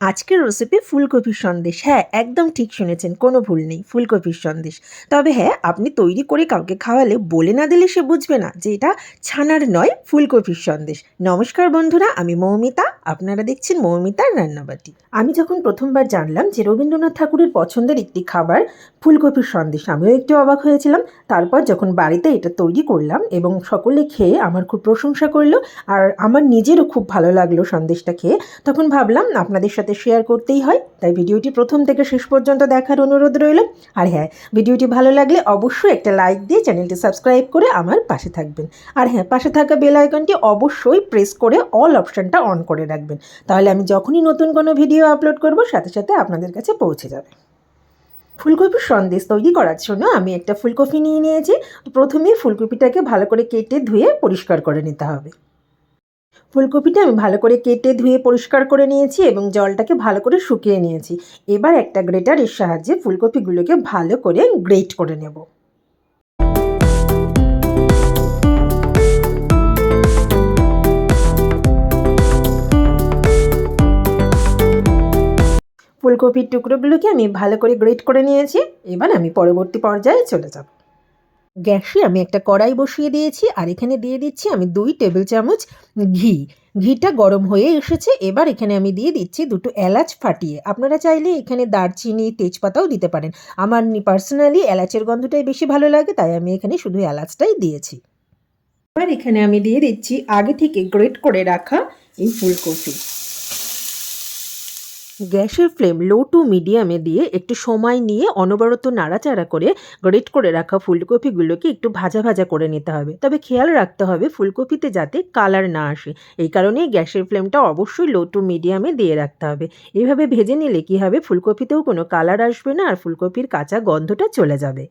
আজকের রেসিপি ফুলকপির সন্দেশ। হ্যাঁ একদম ঠিক শুনেছেন, কোনো ভুল নেই, ফুলকপির সন্দেশ। তবে হ্যাঁ আপনি তৈরি করে কাউকে খাওয়ালে বলে না দিলে সে বুঝবে না যে এটা ছানার নয়, ফুলকপির সন্দেশ। নমস্কার বন্ধুরা, আমি মৌমিতা আপনারা দেখছেন মৌমিতার রান্নাবাটি। আমি যখন প্রথমবার জানলাম যে রবীন্দ্রনাথ ঠাকুরের পছন্দের একটি খাবার ফুলকপির সন্দেশ, আমিও একটু অবাক হয়েছিলাম। তারপর যখন বাড়িতে এটা তৈরি করলাম এবং সকলে খেয়ে আমার খুব প্রশংসা করল আর আমার নিজেরও খুব ভালো লাগল সন্দেশটা খেয়ে, তখন ভাবলাম আপনাদের সাথে শেয়ার করতেই হয়। তাই ভিডিওটি প্রথম থেকে শেষ পর্যন্ত দেখার অনুরোধ রইল। আর হ্যাঁ ভিডিওটি ভালো লাগলে অবশ্যই একটা লাইক দিয়ে চ্যানেলটি সাবস্ক্রাইব করে আমার পাশে থাকবেন। আর হ্যাঁ পাশে থাকা বেল আইকনটি অবশ্যই প্রেস করে অল অপশানটা অন করে রাখবেন। তাহলে আমি যখনই নতুন কোনো ভিডিও আপলোড করব, সাথে সাথে আপনাদের কাছে পৌঁছে যাবে। ফুলকপির সন্দেশ তৈরি করার জন্য আমি একটা ফুলকপি নিয়ে নিয়েছি। তো প্রথমেই ফুলকপিটাকে ভালো করে কেটে ধুয়ে পরিষ্কার করে নিতে হবে। ফুলকপিটা আমি ভালো করে কেটে ধুয়ে পরিষ্কার করে নিয়েছি এবং জলটাকে ভালো করে শুকিয়ে নিয়েছি। এবার একটা গ্রেটারের সাহায্যে ফুলকপিগুলোকে ভালো করে গ্রেট করে নেব। ফুলকপির টুকরোগুলোকে আমি ভালো করে গ্রেট করে নিয়েছি। এবার আমি পরবর্তী পর্যায়ে চলে যাব। গ্যাসে আমি একটা কড়াই বসিয়ে দিয়েছি আর এখানে দিয়ে দিচ্ছি আমি দুই টেবিল চামচ ঘি। ঘিটা গরম হয়ে এসেছে, এবার এখানে আমি দিয়ে দিচ্ছি দুটো এলাচ ফাটিয়ে। আপনারা চাইলে এখানে দারচিনি, তেজপাতাও দিতে পারেন। আমার পার্সোনালি এলাচের গন্ধটাই বেশি ভালো লাগে, তাই আমি এখানে শুধু এলাচটাই দিয়েছি। এবার এখানে আমি দিয়ে দিচ্ছি আগে থেকে গ্রেট করে রাখা এই ফুলকপি। গ্যাসের ফ্লেম লো টু মিডিয়ামে দিয়ে একটু সময় নিয়ে অনবরত নাড়াচাড়া করে গ্রেট করে রাখা ফুলকপিগুলোকে একটু ভাজা ভাজা করে নিতে হবে। তবে খেয়াল রাখতে হবে ফুলকপিতে যাতে কালার না আসে। এই কারণেই গ্যাসের ফ্লেমটা অবশ্যই লো টু মিডিয়ামে দিয়ে রাখতে হবে। এভাবে ভেজে নিলে কী হবে? ফুলকপিতেও কোনো কালার আসবে না আর ফুলকপির কাঁচা গন্ধটা চলে যাবে।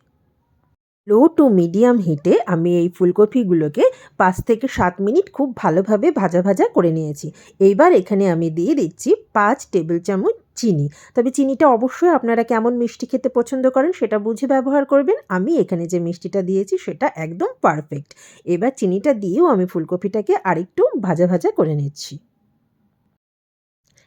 লো টু মিডিয়াম হিটে আমি এই ফুলকপিগুলোকে পাঁচ থেকে সাত মিনিট খুব ভালোভাবে ভাজা ভাজা করে নিয়েছি। এইবার এখানে আমি দিয়ে দিচ্ছি পাঁচ টেবিল চামচ চিনি। তবে চিনিটা অবশ্যই আপনারা কেমন মিষ্টি খেতে পছন্দ করেন সেটা বুঝে ব্যবহার করবেন। আমি এখানে যে মিষ্টিটা দিয়েছি সেটা একদম পারফেক্ট এবার চিনিটা দিয়েও আমি ফুলকপিটাকে আরেকটু ভাজা ভাজা করে নিচ্ছি।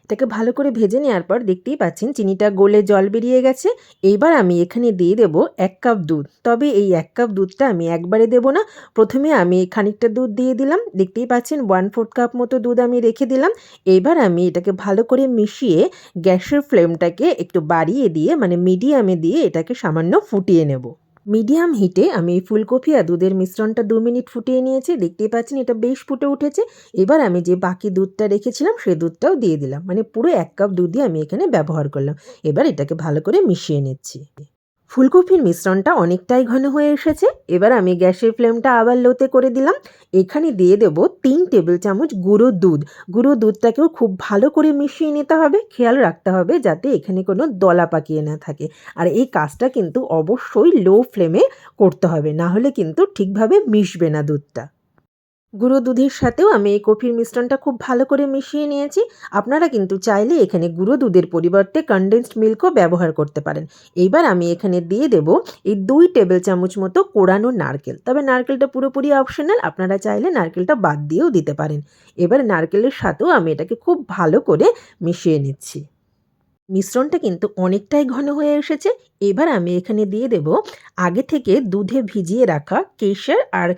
এটাকে ভালো করে ভেজে নেওয়ার পর দেখতেই পাচ্ছেন চিনিটা গলে জল বেরিয়ে গেছে। এইবার আমি এখানে দিয়ে দেব এক কাপ দুধ। তবে এই এক কাপ দুধটা আমি একবারে দেব না। প্রথমে আমি খানিকটা দুধ দিয়ে দিলাম। দেখতেই পাচ্ছেন ওয়ান ফোর্থ কাপ মতো দুধ আমি রেখে দিলাম। এইবার আমি এটাকে ভালো করে মিশিয়ে গ্যাসের ফ্লেমটাকে একটু বাড়িয়ে দিয়ে মানে মিডিয়ামে দিয়ে এটাকে সামান্য ফুটিয়ে নেব। মিডিয়াম হিটে আমি এই ফুলকপি আর দুধের মিশ্রণটা দু মিনিট ফুটিয়ে নিয়েছি, দেখতেই পাচ্ছেন এটা বেশ ফুটে উঠেছে। এবার আমি যে বাকি দুধটা রেখেছিলাম সেই দুধটাও দিয়ে দিলাম। মানে পুরো এক কাপ দুধই আমি এখানে ব্যবহার করলাম। এবার এটাকে ভালো করে মিশিয়ে নিচ্ছি। ফুলকপির মিশ্রণটা অনেকটাই ঘন হয়ে এসেছে। এবার আমি গ্যাসের ফ্লেমটা আবার লোতে করে দিলাম। এখানে দিয়ে দেব তিন টেবিল চামচ গুঁড়ো দুধ। গুঁড়ো দুধটাকেও খুব ভালো করে মিশিয়ে নিতে হবে। খেয়াল রাখতে হবে যাতে এখানে কোনো দলা পাকিয়ে না থাকে। আর এই কাজটা কিন্তু অবশ্যই লো ফ্লেমে করতে হবে। না হলে কিন্তু ঠিকভাবে মিশবে না দুধটা। গুঁড়ো দুধের সাথেও আমি এই কফির মিশ্রণটা খুব ভালো করে মিশিয়ে নিয়েছি। আপনারা কিন্তু চাইলে এখানে গুঁড়ো দুধের পরিবর্তে কনডেন্সড মিল্কও ব্যবহার করতে পারেন। এইবার আমি এখানে দিয়ে দেব এই দুই টেবিল চামচ মতো কোড়ানো নারকেল। তবে নারকেলটা পুরোপুরি অপশনাল আপনারা চাইলে নারকেলটা বাদ দিয়েও দিতে পারেন। এবার নারকেলের সাথেও আমি এটাকে খুব ভালো করে মিশিয়ে নিচ্ছি। মিশ্রণটা কিন্তু অনেকটাই ঘন হয়ে এসেছে। এবার আমি এখানে দিয়ে দেব আগে থেকে দুধে ভিজিয়ে রাখা কেশর আর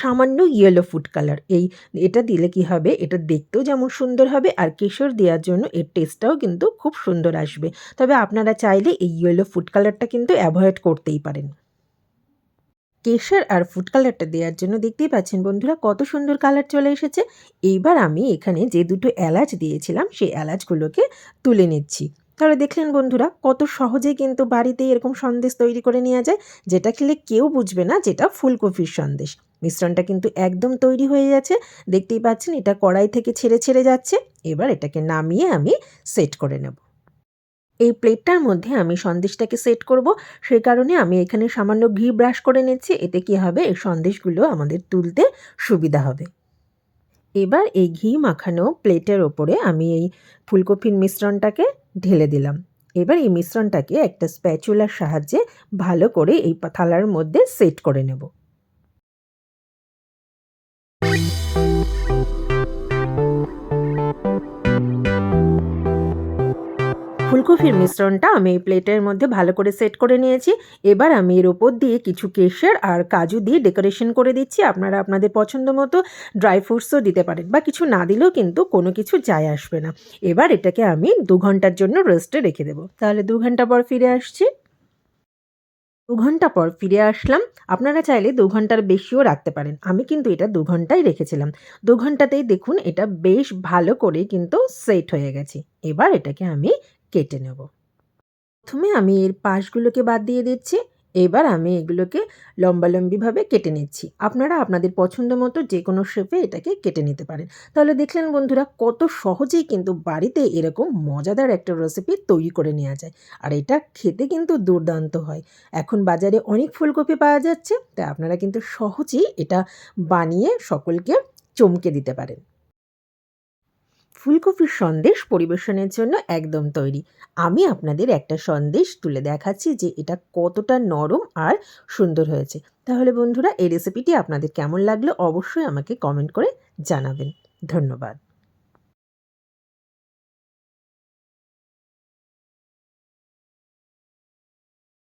সামান্য ইয়েলো ফুড কালার এই এটা দিলে কি হবে? এটা দেখতেও যেমন সুন্দর হবে আর কেশর দেওয়ার জন্য এর টেস্টটাও কিন্তু খুব সুন্দর আসবে। তবে আপনারা চাইলে এই ইয়েলো ফুড কালারটা কিন্তু অ্যাভয়েড করতেই পারেন। কেশর আর ফুড কালারটা দেওয়ার জন্য দেখতেই পাচ্ছেন বন্ধুরা কত সুন্দর কালার চলে এসেছে। এইবার আমি এখানে যে দুটো এলাচ দিয়েছিলাম, সেই এলাচগুলোকে তুলে নিচ্ছি। তাহলে দেখলেন বন্ধুরা, কত সহজে কিন্তু বাড়িতে এরকম সন্দেশ তৈরি করে নেওয়া যায়, যেটা খেলে কেউ বুঝবে না যেটা ফুলকপির সন্দেশ। মিশ্রণটা কিন্তু একদম তৈরি হয়ে যাচ্ছে দেখতেই পাচ্ছেন এটা কড়াই থেকে ছেড়ে ছেড়ে যাচ্ছে, এবার এটাকে নামিয়ে আমি সেট করে নেব। এই প্লেটটার মধ্যে আমি সন্দেশটাকে সেট করব সেই কারণে আমি এখানে সামান্য ঘি ব্রাশ করে নিচ্ছি, এতে কি হবে, এই সন্দেশগুলো আমাদের তুলতে সুবিধা হবে। এবার এই ঘি মাখানো প্লেটের ওপরে আমি এই ফুলকপির মিশ্রণটাকে ঢেলে দিলাম। এবার এই মিশ্রণটাকে একটা স্প্যাচুলার সাহায্যে ভালো করে এই থালার মধ্যে সেট করে নেব। ফুলকপির মিশ্রণটা আমি এই প্লেটের মধ্যে ভালো করে সেট করে নিয়েছি। এবার আমি এর ওপর দিয়ে কিছু কেশর আর কাজু দিয়ে ডেকোরেশন করে দিচ্ছি। আপনারা আপনাদের পছন্দ মতো ড্রাই ফ্রুটসও দিতে পারেন বা কিছু না দিলেও কিন্তু কোনো কিছু যায় আসবে না। এবার এটাকে আমি দু ঘণ্টার জন্য রেস্টে রেখে দেবো। তাহলে দু ঘণ্টা পর ফিরে আসছি। দু ঘণ্টা পর ফিরে আসলাম। আপনারা চাইলে দু ঘণ্টার বেশিও রাখতে পারেন। আমি কিন্তু এটা দু ঘন্টাই রেখেছিলাম। দু ঘন্টাতেই দেখুন এটা বেশ ভালো করে কিন্তু সেট হয়ে গেছে। এবার এটাকে আমি কেটে নেব। প্রথমে আমি এর পাশগুলোকে বাদ দিয়ে দিচ্ছি। এবার আমি এগুলোকে লম্বালম্বিভাবে কেটে নিচ্ছি। আপনারা আপনাদের পছন্দ মতো যে কোনো শেপে এটাকে কেটে নিতে পারেন। তাহলে দেখলেন বন্ধুরা, কত সহজেই কিন্তু বাড়িতে এরকম মজাদার একটা রেসিপি তৈরি করে নেওয়া যায়। আর এটা খেতে কিন্তু দুর্দান্ত হয়। এখন বাজারে অনেক ফুলকপি পাওয়া যাচ্ছে, তাই আপনারা কিন্তু সহজেই এটা বানিয়ে সকলকে চমকে দিতে পারেন। ফুলকপির সন্দেশ পরিবেশনের জন্য একদম তৈরি। আমি আপনাদের একটা সন্দেশ তুলে দেখাচ্ছি যে এটা কতটা নরম আর সুন্দর হয়েছে। তাহলে বন্ধুরা, এই রেসিপিটি আপনাদের কেমন লাগল অবশ্যই আমাকে কমেন্ট করে জানাবেন। ধন্যবাদ।